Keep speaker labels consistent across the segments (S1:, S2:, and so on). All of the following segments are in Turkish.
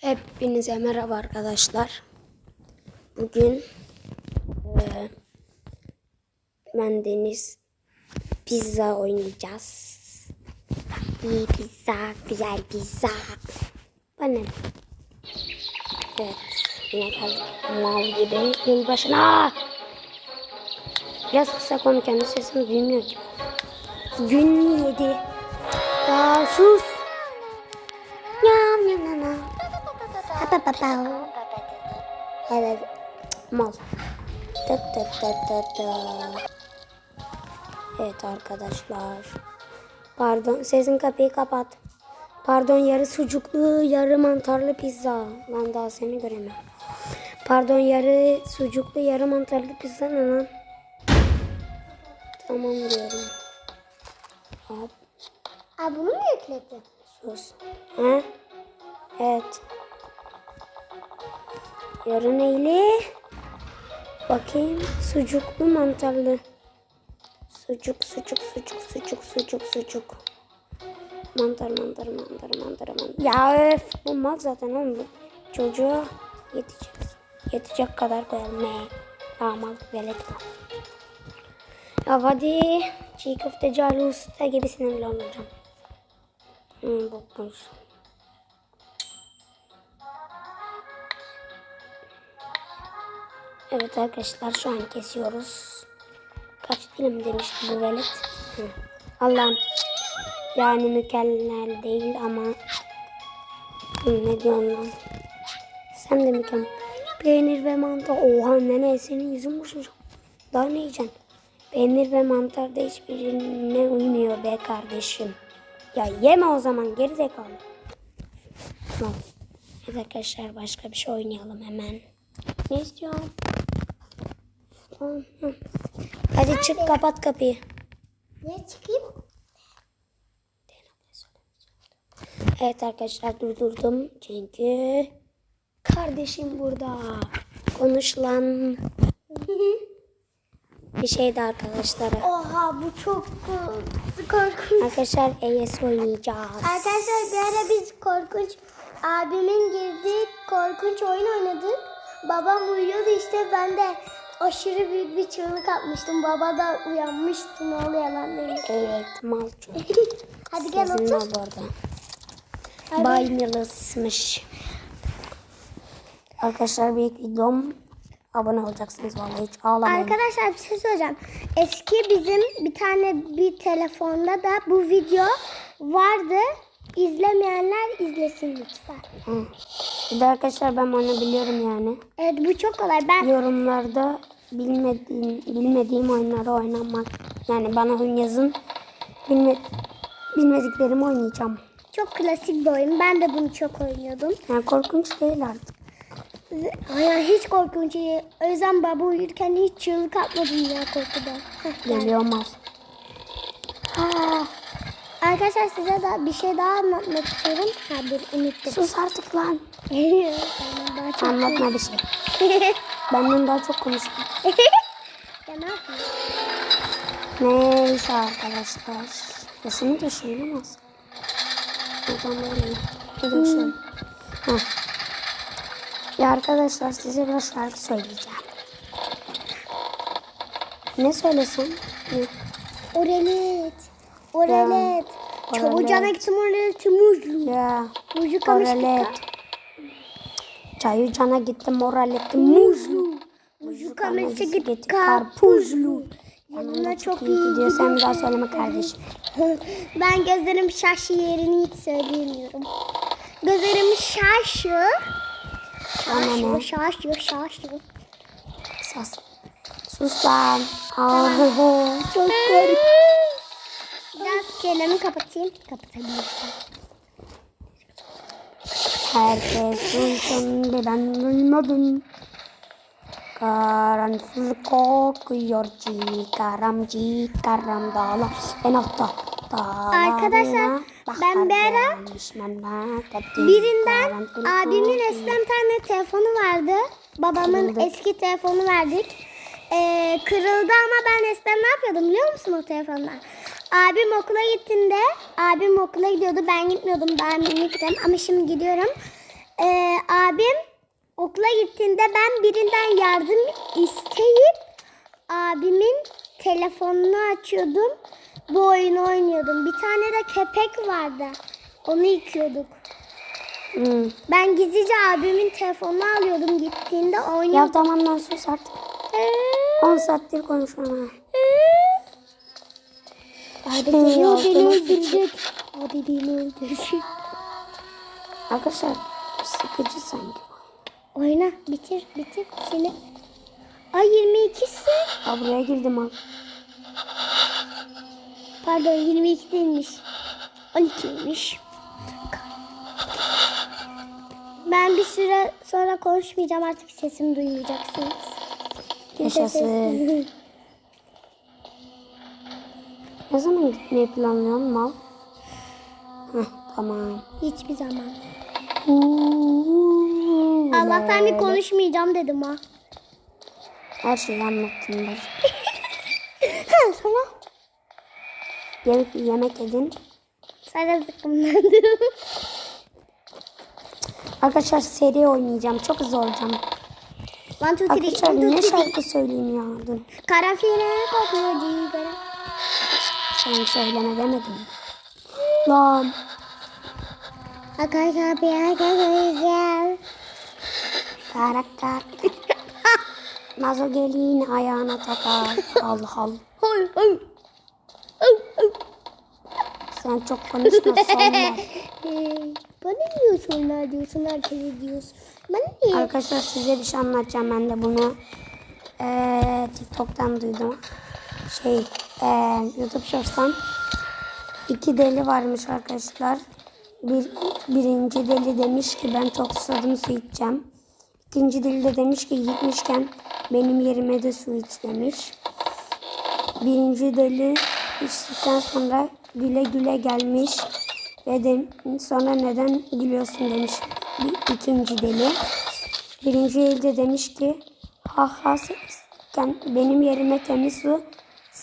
S1: Hepinize merhaba arkadaşlar. Bugün eee ben Deniz pizza oynayacağız. İyi pizza, güzel pizza. Bana? Evet, yine geldik. Mal gibi yılbaşına. Biraz kısa konuşan sesimi duymuyor ki. Gün yedi. Ya sus. Pa. Evet. Mal. Tıt tıt tıt tıt tıt. Evet arkadaşlar. Pardon sesin kapıyı kapat. Pardon yarı sucuklu yarı mantarlı pizza. Lan daha seni göremem. Pardon yarı sucuklu yarı mantarlı pizza ne lan? Tamam diyorum. Hop
S2: Aa, bunu mu yükledin?
S1: sus. Ha? Evet. Yarı neyli? Bakayım. Sucuklu mantarlı. Sucuk, sucuk, sucuk, sucuk, sucuk, sucuk. Mantar, mantar, mantar, mantar, mantar. Ya öf. Bu mal zaten oğlum. Çocuğa yetecek. Yetecek kadar koyalım. Ne? Damal, velet. Ya hadi. Çiğ köfteci Ali Usta gibisine bile olmayacağım. Hmm, bokmuş. Evet arkadaşlar şu an kesiyoruz. Kaç dilim demişti bu velet? Hı. Allah'ım. Yani mükemmel değil ama ne diyorsun lan? Sen de mükemmel. Peynir ve mantar. Oha nene senin yüzün boşmuş. Daha ne yiyeceksin? Peynir ve mantar da hiçbirine uymuyor be kardeşim. Ya yeme o zaman geri zekalı. Tamam. Evet arkadaşlar başka bir şey oynayalım hemen. Ne istiyorsun? Hadi çık kapat kapıyı.
S2: Niye çıkayım?
S1: Evet arkadaşlar durdurdum çünkü kardeşim burada. Konuşulan bir şeydi arkadaşlar.
S2: Oha bu çok korkunç. korkunç.
S1: Arkadaşlar ES oynayacağız.
S2: Arkadaşlar bir ara biz korkunç abimin girdiği korkunç oyun oynadık. Babam uyuyordu işte ben de aşırı büyük bir çığlık atmıştım. Baba da uyanmıştı ne oluyor lan demiş.
S1: Evet mal.
S2: Hadi gel otur.
S1: mal bu arada.
S2: Hadi.
S1: Bayılısmış. Arkadaşlar bir videom abone olacaksınız vallahi hiç ağlamayın.
S2: Arkadaşlar bir şey söyleyeceğim. Eski bizim bir tane bir telefonda da bu video vardı. İzlemeyenler izlesin lütfen.
S1: Hı. Bir de arkadaşlar ben onu biliyorum yani.
S2: Evet bu çok kolay. Ben
S1: Yorumlarda bilmediğim, bilmediğim oyunları oynamak. Yani bana oyun yazın. Bilme, bilmediklerimi oynayacağım.
S2: çok klasik bir oyun. Ben de bunu çok oynuyordum.
S1: Yani korkunç değil artık.
S2: Ay hiç korkunç değil. O yüzden baba uyurken hiç çığlık atmadım ya korkudan. Heh.
S1: Geliyor mal.
S2: Arkadaşlar size de bir şey daha anlatmak istiyorum. Ha dur unuttum.
S1: Sus artık lan.
S2: Daha
S1: Anlatma bir şey. Benden daha çok konuştun.
S2: ya ne yapayım?
S1: Neyse arkadaşlar. Sesini de söylemez. Buradan böyle. Bir de şöyle. Heh. Ya arkadaşlar size bir şarkı söyleyeceğim. Ne söylesem? Ne?
S2: Orelet. Orelet. gittim oreleti muzlu.
S1: Ya.
S2: Muzlu kamışlık.
S1: Oralet. Çayı cana gitti moraletti muzlu. Kamışlık gitti
S2: git karpuzlu. Yanına çok iyi
S1: gidiyor. Sen bir daha söyleme kardeşim.
S2: Ben gözlerim şaşı yerini hiç söyleyemiyorum. Gözlerim şaşı. Şaşı, şaşı, şaşı.
S1: Sus. Sus lan. Aa, çok garip.
S2: Çenemi kapatayım. Kapatabilirsin.
S1: Herkes duysun bir ben duymadım. Karanfil kokuyor çıkaram çıkaram dağlar en altta
S2: Arkadaşlar, ben bir ara. Birinden abimin bir tane telefonu vardı. Babamın
S1: Kırıldı.
S2: eski telefonu verdik. Ee, kırıldı ama ben eskiden ne yapıyordum biliyor musun o telefondan? Abim okula gittiğinde, abim okula gidiyordu. Ben gitmiyordum. Ben miniktim ama şimdi gidiyorum. Ee, abim okula gittiğinde ben birinden yardım isteyip abimin telefonunu açıyordum. Bu oyunu oynuyordum. Bir tane de köpek vardı. Onu yıkıyorduk.
S1: Hmm.
S2: Ben gizlice abimin telefonunu alıyordum gittiğinde
S1: Ya
S2: oynuyordum.
S1: tamam lan sus artık. 10 saattir konuşmana.
S2: Geliyor beni öldürecek. Hadi beni öldürecek.
S1: Arkadaşlar sıkıcı sanki.
S2: Oyna bitir bitir seni. Ay 22'si.
S1: Ha buraya girdim al.
S2: Pardon 22 değilmiş. 12'ymiş. Ben bir süre sonra konuşmayacağım artık sesimi duymayacaksınız.
S1: Yaşasın. Ne zaman gitmeyi planlıyorsun mal? Heh, tamam.
S2: Hiçbir zaman. Allah'tan bir konuşmayacağım dedim ha.
S1: Her şeyi anlattım ben.
S2: Ha sonra
S1: Yemek, yemek edin.
S2: sana sıkımlandım.
S1: Arkadaşlar seri oynayacağım. Çok hızlı olacağım.
S2: One, two, three,
S1: Arkadaşlar
S2: one, two,
S1: ne
S2: three.
S1: şarkı söyleyeyim ya? Dur.
S2: Kokuyor cigara.
S1: Sen söyleme demedim. Lan.
S2: Akay kapıya koyacağım.
S1: Karakter. Nazo gelin ayağına takar. Allah Allah.
S2: Hoy, hoy.
S1: Sen çok konuşma sorma.
S2: Ee, bana niye sonra diyorsun herkese diyorsun. Bana niye?
S1: Arkadaşlar size bir şey anlatacağım. Ben de bunu eee, TikTok'tan duydum. Şey eee, YouTube Shorts'tan iki deli varmış arkadaşlar. Bir, birinci deli demiş ki ben çok susadım su içeceğim. İkinci deli de demiş ki gitmişken benim yerime de su iç demiş. Birinci deli içtikten sonra güle güle gelmiş ve de, sonra neden gülüyorsun demiş bir, ikinci deli. Birinci deli de demiş ki ha ha benim yerime temiz su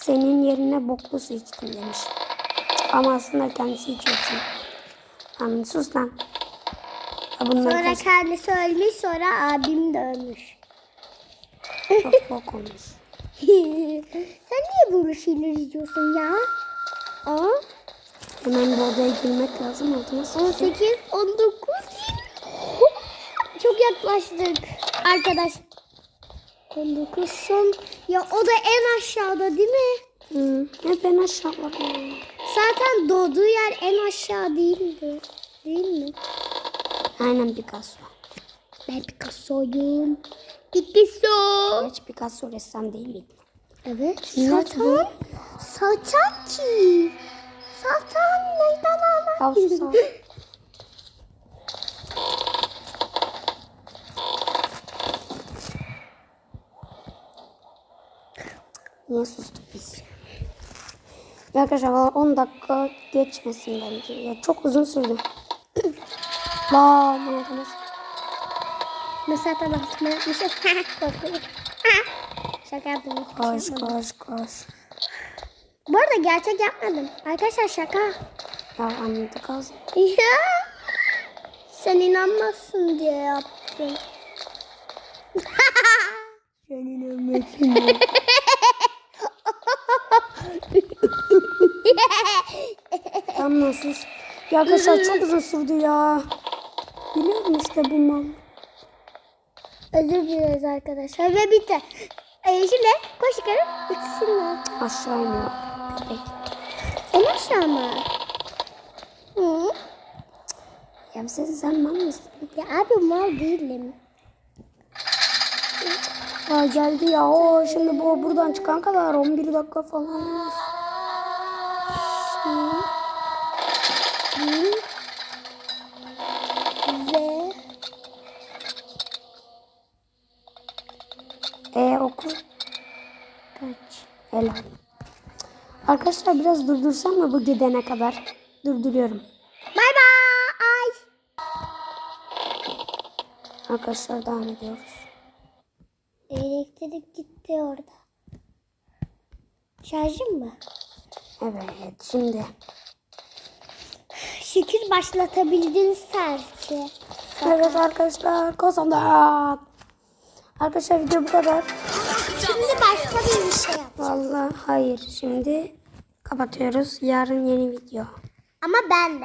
S1: senin yerine boklu su içtim demiş. Ama aslında kendisi içiyorsun. Lan sus lan. Bunlar
S2: Sonra kendisi ölmüş sonra abim de ölmüş.
S1: çok bok olmuş.
S2: Sen niye böyle şeyler izliyorsun ya? Aa,
S1: Hemen bu odaya girmek lazım. Altına sıçacak.
S2: 18, 19, 20. Çok yaklaştık arkadaş. 19 son. Ya o da en aşağıda değil mi?
S1: Hı, hep ben aşağılarım.
S2: Zaten doğduğu yer en aşağı değildi. Değil mi?
S1: Aynen Picasso.
S2: Ben Picasso'yum. Picasso.
S1: Hiç Picasso ressam değil miydi?
S2: Evet. Satan. Satan ki. Satan neyden
S1: Ya
S2: anlatıyorsun?
S1: sus abi. Niye sustuk biz? Ya arkadaşlar valla 10 dakika geçmesin bence. Ya çok uzun sürdü. Lan ne oldu?
S2: Ben altıma yapmışım. Korkuyorum. Şaka yaptım.
S1: Koş koş koş.
S2: Bu arada gerçek yapmadım. Arkadaşlar şaka.
S1: Ya anladık az.
S2: Ya. Sen inanmazsın diye yaptım.
S1: Senin ömrün Tamam sus. Ya arkadaşlar çok uzun sürdü ya. Biliyorum işte bu mal.
S2: Özür dileriz arkadaşlar. Ve bitti. Ee, şimdi koş yukarı. Bitsin
S1: Aşağı iniyor.
S2: En aşağı mı? Hı?
S1: Ya sen, sen mal mısın?
S2: Ya abi mal değilim.
S1: Ya geldi ya. O şimdi bu buradan çıkan kadar 11 dakika falan. Helal. Arkadaşlar biraz durdursam mı bu gidene kadar? Durduruyorum.
S2: Bay bay.
S1: Arkadaşlar devam ediyoruz.
S2: Elektrik gitti orada. Şarjım mı?
S1: Evet şimdi.
S2: Şükür başlatabildin serti.
S1: Evet arkadaşlar kazandık. Arkadaşlar video bu kadar.
S2: Şimdi başka bir şey yap.
S1: Vallahi hayır. Şimdi kapatıyoruz. Yarın yeni video.
S2: Ama ben de.